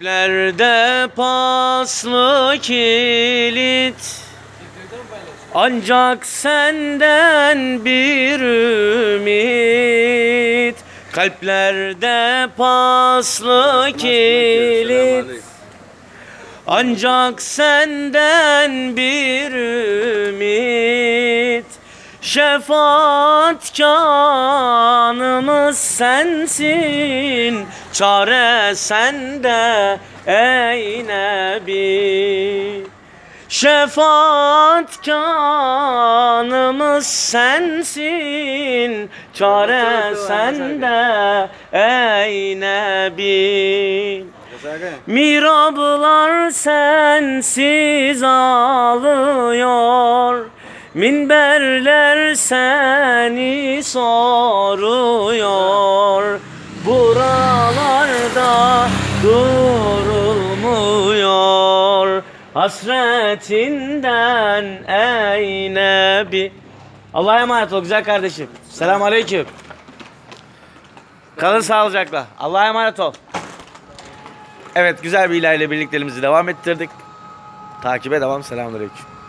Kalplerde paslı kilit. Ancak senden bir ümit. Kalplerde paslı kilit. Ancak senden bir ümit. Şefaat kanımız sensin Çare sende ey Nebi Şefaat kanımız sensin Çare sende ey Nebi Mirablar sensiz ağlıyor Minberler seni soruyor Buralarda durulmuyor Hasretinden ey Nebi Allah'a emanet ol güzel kardeşim. Selam aleyküm. Kalın sağlıcakla. Allah'a emanet ol. Evet güzel bir ilerle birlikteliğimizi devam ettirdik. Takibe devam. Selamünaleyküm.